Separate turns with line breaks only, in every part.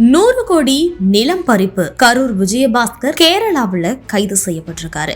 நூறு கோடி நிலம் பறிப்பு. கரூர் விஜயபாஸ்கர் கேரளாவில் கைது செய்யப்பட்டிருக்காரு.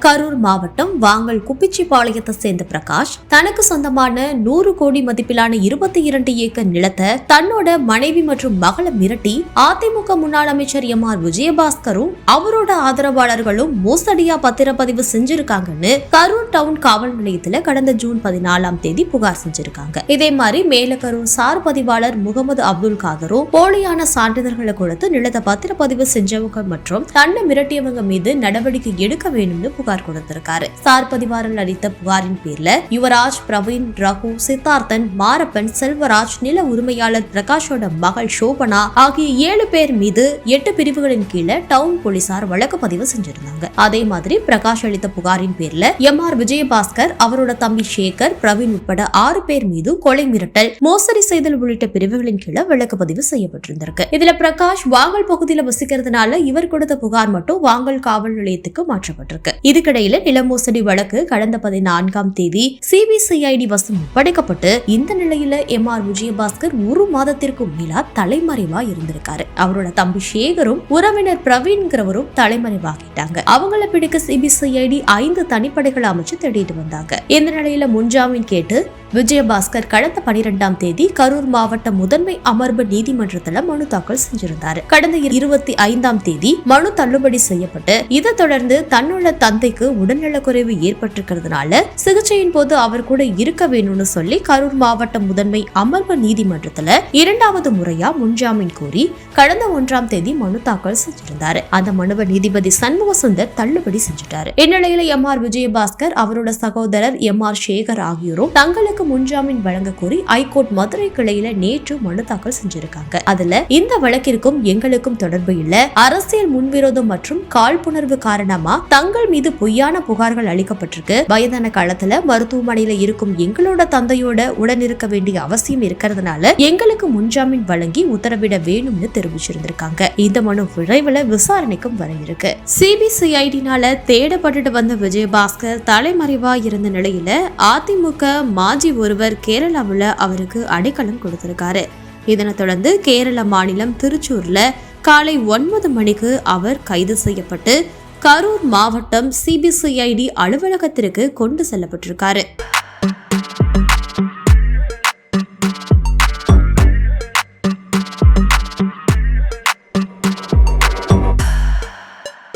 கரூர் மாவட்டம் வாங்கல் குப்பிச்சிபாளையத்தை சேர்ந்த பிரகாஷ் தனக்கு சொந்தமான நூறு கோடி மதிப்பிலான இருபத்தி இரண்டு ஏக்கர் நிலத்தை தன்னோட மனைவி மற்றும் மகளை மிரட்டி அதிமுக முன்னாள் அமைச்சர் எம் ஆர் விஜயபாஸ்கரும் அவரோட ஆதரவாளர்களும் மோசடியா பத்திரப்பதிவு செஞ்சிருக்காங்கன்னு கரூர் டவுன் காவல் நிலையத்துல கடந்த ஜூன் பதினாலாம் தேதி புகார் செஞ்சிருக்காங்க. இதே மாதிரி மேலக்கரூர் சார் பதிவாளர் முகமது அப்துல் காதரும் போலியான சான்றிதழ்களை கொடுத்து நிலத்தை பத்திரப்பதிவு செஞ்சவங்க மற்றும் தன்னை மிரட்டியவங்க மீது நடவடிக்கை எடுக்க வேணும்னு புகார் கொடுத்திருக்காரு. சார் பதிவாளர் அளித்த புகாரின் பேர்ல யுவராஜ் பிரவீன் ரகு சித்தார்த்தன் மாரப்பன் செல்வராஜ் நில உரிமையாளர் பிரகாஷோட மகள் சோபனா ஆகிய ஏழு பேர் மீது எட்டு பிரிவுகளின் கீழே டவுன் போலீசார் வழக்கு பதிவு செஞ்சிருந்தாங்க. அதே மாதிரி பிரகாஷ் அளித்த புகாரின் பேர்ல எம் ஆர் விஜயபாஸ்கர் அவரோட தம்பி சேகர் பிரவீன் உட்பட ஆறு பேர் மீது கொலை மிரட்டல் மோசடி செய்தல் உள்ளிட்ட பிரிவுகளின் கீழே வழக்கு பதிவு செய்யப்பட்டிருந்திருக்கு. இதுல பிரகாஷ் வாங்கல் பகுதியில வசிக்கிறதுனால இவர் கொடுத்த புகார் மட்டும் வாங்கல் காவல் நிலையத்துக்கு மாற்றப்பட்டிருக்கு. இது இதுக்கிடையில நில மோசடி வழக்கு கடந்த பதினான்காம் தேதி சிபிசிஐடி வசம் ஒப்படைக்கப்பட்டு இந்த நிலையில எம் ஆர் விஜயபாஸ்கர் ஒரு மாதத்திற்கும் மேலா தலைமறைவா இருந்திருக்காரு. அவரோட தம்பி சேகரும் உறவினர் பிரவீன்கிறவரும் தலைமறைவாகிட்டாங்க. அவங்கள பிடிக்க சிபிசிஐடி ஐந்து தனிப்படைகள் அமைச்சு தேடிட்டு வந்தாங்க. இந்த நிலையில முன்ஜாமீன் கேட்டு விஜயபாஸ்கர் கடந்த பனிரெண்டாம் தேதி கரூர் மாவட்ட முதன்மை அமர்வு நீதிமன்றத்துல மனு தாக்கல் செஞ்சிருந்தாரு. கடந்த இருபத்தி ஐந்தாம் தேதி மனு தள்ளுபடி செய்யப்பட்டு இதை தொடர்ந்து தன்னோட தந்தைக்கு உடல்நலக்குறைவு ஏற்பட்டிருக்கிறதுனால சிகிச்சையின் போது அவர் கூட இருக்க வேணும்னு சொல்லி கரூர் மாவட்ட முதன்மை அமர்வு நீதிமன்றத்துல இரண்டாவது முறையா முன்ஜாமீன் கோரி கடந்த ஒன்றாம் தேதி மனு தாக்கல் செஞ்சிருந்தாரு. அந்த மனுவை நீதிபதி சண்முக சுந்தர் தள்ளுபடி செஞ்சுட்டாரு. இந்நிலையில எம் ஆர் விஜயபாஸ்கர் அவரோட சகோதரர் எம் ஆர் சேகர் ஆகியோரும் தங்களுக்கு முன்ஜாமீன் வழங்க கோரி ஐகோர்ட் மதுரை கிளையில நேற்று மனு தாக்கல் செஞ்சிருக்காங்க. அதுல இந்த வழக்கிற்கும் எங்களுக்கும் தொடர்பு இல்ல. அரசியல் முன்விரோதம் மற்றும் காழ்ப்புணர்வு காரணமா தங்கள் மீது பொய்யான புகார்கள் அளிக்கப்பட்டிருக்கு. வயதான காலத்துல மருத்துவமனையில இருக்கும் எங்களோட தந்தையோட உடன் இருக்க வேண்டிய அவசியம் இருக்கிறதுனால எங்களுக்கு முன்ஜாமீன் வழங்கி உத்தரவிட வேணும்னு தெரிவிச்சிருந்திருக்காங்க. இந்த மனு விரைவில் விசாரணைக்கும் வர இருக்கு சிபிசிஐடினால தேடப்பட்டுட்டு வந்த விஜயபாஸ்கர் தலைமறைவா இருந்த நிலையில அதிமுக மாஜி ஒருவர் கேரளாவில் அவருக்கு அடைக்கலம் கொடுத்திருக்காரு. இதனைத் தொடர்ந்து கேரள மாநிலம் திருச்சூர்ல காலை ஒன்பது மணிக்கு அவர் கைது செய்யப்பட்டு கரூர் மாவட்டம் சிபிசிஐடி அலுவலகத்திற்கு கொண்டு செல்லப்பட்டிருக்காரு.